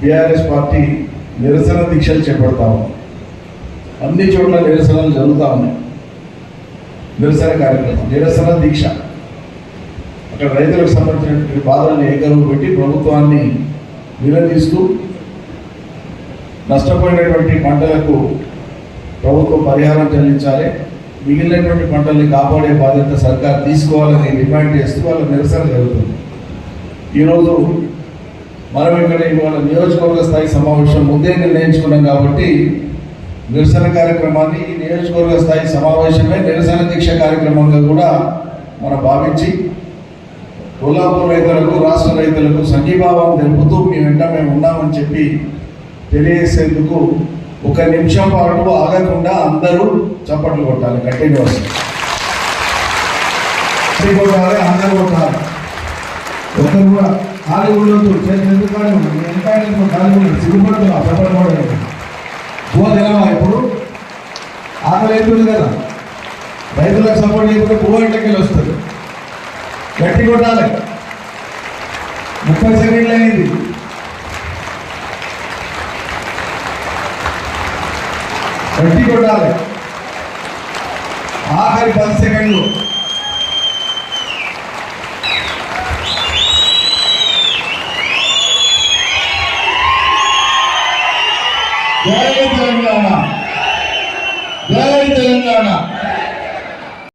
BRS party నిరసన దీక్షలు చేపడతా ఉంది. అన్ని చోట్ల నిరసనలు జరుగుతూ ఉన్నాయి. నిరసన కార్యక్రమం నిరసన దీక్ష. అక్కడ రైతులకు సంబంధించినటువంటి బాధలను ఏకరువు పెట్టి ప్రభుత్వాన్ని నిలదీస్తూ నష్టపోయినటువంటి పంటలకు ప్రభుత్వం పరిహారం చెల్లించాలి. మిగిలినటువంటి పంటల్ని కాపాడే బాధ్యత సర్కార్ తీసుకోవాలని డిమాండ్ చేస్తూ వాళ్ళ నిరసన జరుగుతుంది. ఈరోజు మనం ఇక్కడ ఇవాళ నియోజకవర్గ స్థాయి సమావేశం ముందే నిర్ణయించుకున్నాం కాబట్టి నిరసన కార్యక్రమాన్ని ఈ నియోజకవర్గ స్థాయి సమావేశమే నిరసన దీక్ష కార్యక్రమంగా కూడా మనం భావించి కొల్లాపూర్ రైతులకు రాష్ట్ర రైతులకు సంఘీభావం తెలుపుతూ మీ వెంట మేము ఉన్నామని చెప్పి తెలియజేసేందుకు ఒక నిమిషం పాటు ఆగకుండా అందరూ చప్పట్లు కొట్టాలి. కంటిన్యూస్. అందరూ కూడా చేసిన ఉండొద్దు చేతి ఎంత ఆయనకు సిగ్గుపడుతున్నా చెప్పడం కూడా తినవా ఇప్పుడు ఆకలి అవుతుంది కదా. రైతులకు సపోర్ట్ చేయకుండా బో ఇంటికి వస్తుంది. గట్టి కొట్టాలి. ముప్పై సెకండ్లు అయింది. గట్టి కొట్టాలి. ఆఖరి పది సెకండ్లు. తెలంగాణ. తెలంగాణ.